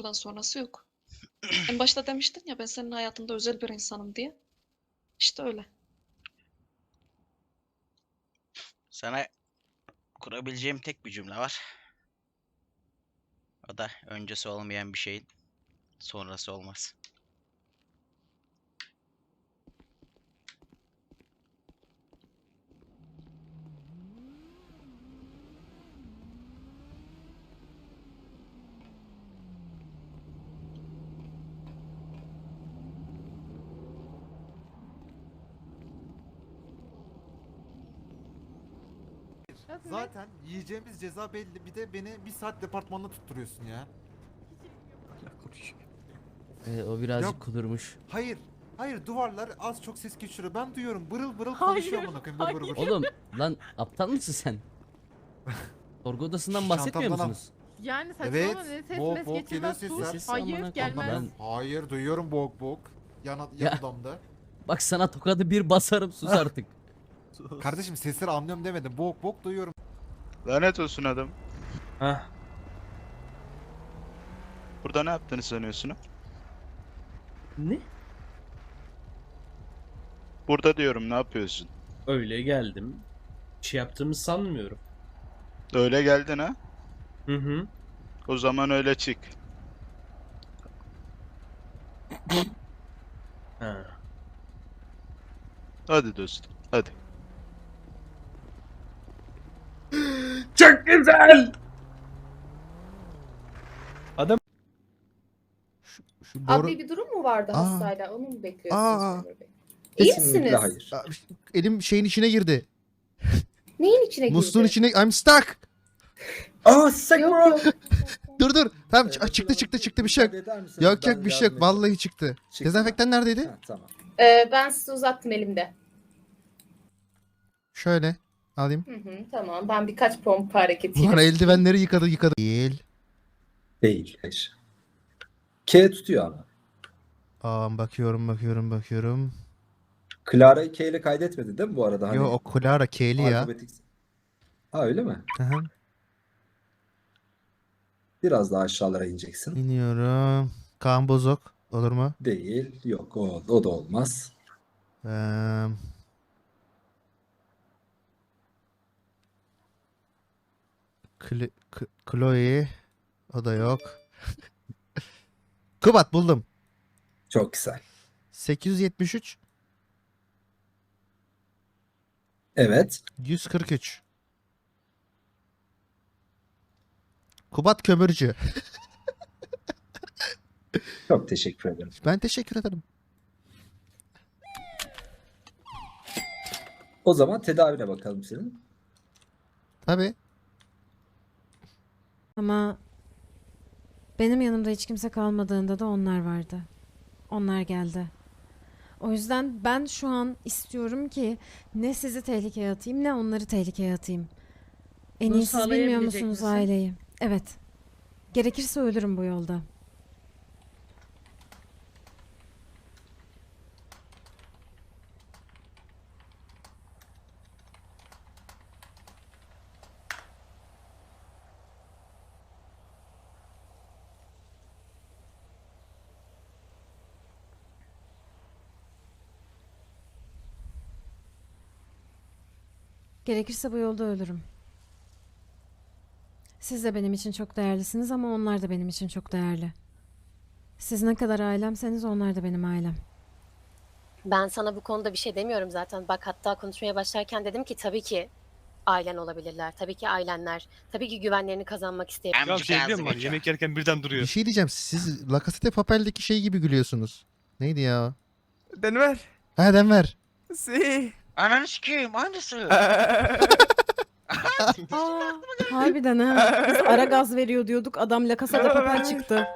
Buradan sonrası yok. En başta demiştin ya ben senin hayatında özel bir insanım diye. İşte öyle. Sana kurabileceğim tek bir cümle var. O da öncesi olmayan bir şeyin sonrası olmaz. Zaten yiyeceğimiz ceza belli. Bir de beni bir saat departmanda tutturuyorsun ya. Ee, o birazcık Yok. kudurmuş. Hayır. Hayır duvarlar az çok ses geçiriyor. Ben duyuyorum. Bırıl bırıl Hayır, konuşuyor amına koyayım. Bır bır bır. Oğlum lan aptal mısın sen? Sorgu odasından bahsetmiyor Şantamdan al. musunuz? Yani saçmalama Evet, ne ses mes boğuk geçirmez geliyor sus. sesler. Hayır gelmez. Ben- Hayır duyuyorum boğuk boğuk. Yan, yan Ya. odamda. Bak sana tokadı bir basarım sus artık. Kardeşim sesleri anlıyorum demedim. Boğuk boğuk duyuyorum. Lanet olsun adam. Hah. Burada ne yaptığını sanıyorsun? ha? Ne? Burada diyorum ne yapıyorsun? Öyle geldim. Bir şey yaptığımı sanmıyorum. Öyle geldin ha? Hı hı. O zaman öyle çık. Ha. Hadi dostum. Hadi. Çok güzel. Şu Adli bir durum mu vardı Aa. hastayla? Onu mu bekliyorsunuz? Aa. memur bey? İyi misiniz? Aa, Elim şeyin içine girdi. Neyin içine girdi? Musluğun içine I'm stuck. Aa sick Yok bro. yok. Dur dur. Tamam ç- çıktı çıktı çıktı bir şey yok. Yok yok bir şey yok. Vallahi çıktı. Dezenfektan neredeydi? tamam. Ee, ben size uzattım elimde. Şöyle alayım. Hı hı, tamam ben birkaç pompa hareketiyle. Ulan eldivenleri yıkadı yıkadı. Değil. Değil. Hayır. K tutuyor ama. Aa, bakıyorum bakıyorum bakıyorum. Clara'yı K ile kaydetmedi değil mi bu arada? Hani Yo o Clara K'li ya. alfabetik- Ha öyle mi? Aha, Biraz daha aşağılara ineceksin. iniyorum. Kaan Bozok. Olur mu? Değil. Yok o, o da olmaz. Ee, Kli- Chloe. O da yok. Kubat buldum. Çok güzel. 873 Evet. 143. Kubat Kömürcü. Çok teşekkür ederim. Ben teşekkür ederim. O zaman tedavine bakalım senin. Tabii. Ama benim yanımda hiç kimse kalmadığında da onlar vardı. Onlar geldi. O yüzden ben şu an istiyorum ki ne sizi tehlikeye atayım ne onları tehlikeye atayım. En Bunu iyi siz bilmiyor sağlayabilecek musunuz misin? aileyi? Evet. Gerekirse ölürüm bu yolda. Gerekirse bu yolda ölürüm. Siz de benim için çok değerlisiniz ama onlar da benim için çok değerli. Siz ne kadar ailemseniz onlar da benim ailem. Ben sana bu konuda bir şey demiyorum zaten. Bak hatta konuşmaya başlarken dedim ki tabii ki ailen olabilirler. Tabii ki ailenler. Tabii ki güvenlerini kazanmak isteyebilirler. Amcık şey ağzı bekliyor. yerken birden duruyor. Bir şey diyeceğim. Siz La Casa de Papel'deki şey gibi gülüyorsunuz. Neydi ya? Denver. Ha Denver. Si. Ananı sikeyim aynısı. Aa, harbiden ha. Biz ara gaz veriyor diyorduk. Adam La Casa de Papel çıktı.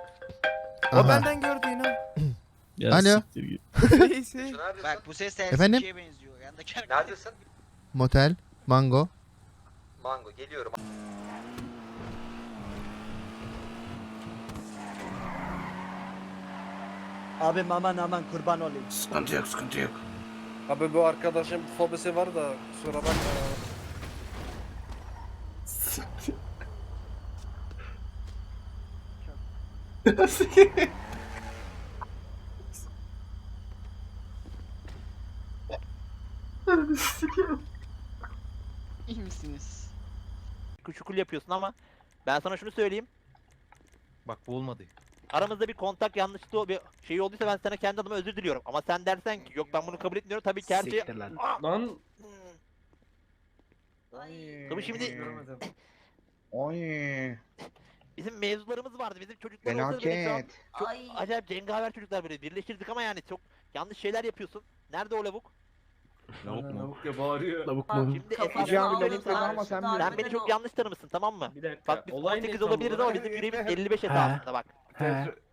Aha. gördüğün o. Alo. Bak bu ses Efendim? Efendim? benziyor. Yandaki arkadaş- Motel. Mango. Mango geliyorum. Abi aman aman kurban olayım. Sıkıntı yok sıkıntı yok. Abi bu arkadaşın fobisi var da kusura bakma. İyi misiniz? Küçükül yapıyorsun ama ben sana şunu söyleyeyim. Bak bu olmadı. Aramızda bir kontak yanlışlıkla bir şey olduysa ben sana kendi adıma özür diliyorum. Ama sen dersen ki yok ben bunu kabul etmiyorum tabii ki her şey... Lan Tabii şimdi Oy. bizim mevzularımız vardı. Bizim şu an çok acayip cengaver çocuklar böyle birleştirdik ama yani çok yanlış şeyler yapıyorsun. Nerede o lavuk? Lavuk mu? lavuk ya bağırıyor. Lavuk Şimdi esasında söyleyeyim sana. Sen beni çok yanlış tanımışsın tamam mı? Bir dakika. Bak biz olay ne 18 tam olabiliriz ama bizim yüreğimiz 55 esasında bak.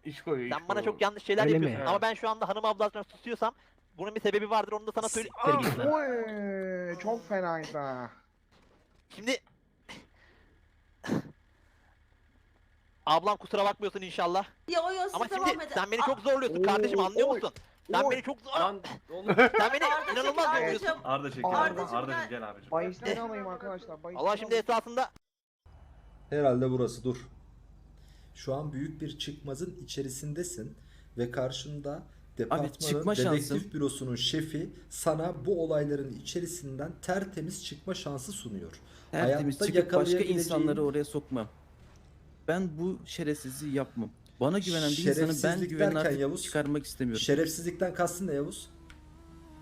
İş koyuyor. Sen bana çok yanlış şeyler Öyle mi? yapıyorsun ama ben şu anda hanım ablasına susuyorsam bunun bir sebebi vardır onu da sana söyleyeyim. çok fenaydı. Şimdi Ablam kusura bakmıyorsun inşallah. Ama şimdi sen beni çok zorluyorsun kardeşim anlıyor musun? Sen beni çok zor... Lan oğlum. Sen beni inanılmaz zorluyorsun. Arda çekiyor. Ardacığım Ardacığım gel abicim. Bahisten alayım arkadaşlar. Allah şimdi esasında Herhalde burası dur. Şu an büyük bir çıkmazın içerisindesin ve karşında departmanın çıkma dedektif şansım. bürosunun şefi sana bu olayların içerisinden tertemiz çıkma şansı sunuyor. Tertemiz Hayatta çıkıp başka yakalayabileceğin- insanları oraya sokmam. Ben bu şerefsizliği yapmam. Bana güvenen bir insanı ben Şerefsizlik derken artık Yavuz, çıkarmak istemiyorum. Şerefsizlikten kastın ne Yavuz?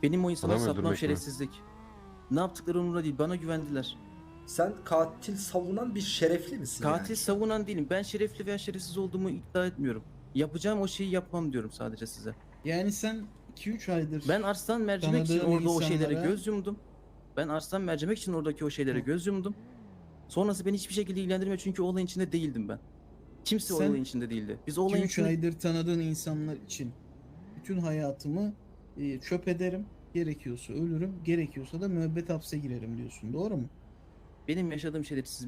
Benim o insana satmam şerefsizlik. Ne yaptıkları umurumda değil. Bana güvendiler. Sen katil savunan bir şerefli misin? Katil yani? savunan değilim. Ben şerefli veya şerefsiz olduğumu iddia etmiyorum. Yapacağım o şeyi yapmam diyorum sadece size. Yani sen 2-3 aydır Ben Arslan mercimek için orada o şeylere insanlara- göz yumdum. Ben Arslan mercimek için oradaki o şeylere göz yumdum. Sonrası beni hiçbir şekilde ilgilendirmiyor çünkü o olayın içinde değildim ben. Kimse Sen olayın içinde değildi. Biz olayın 2-3 içinde... aydır tanıdığın insanlar için bütün hayatımı e, çöp ederim. Gerekiyorsa ölürüm, gerekiyorsa da müebbet hapse girerim diyorsun. Doğru mu? Benim yaşadığım şeyleri siz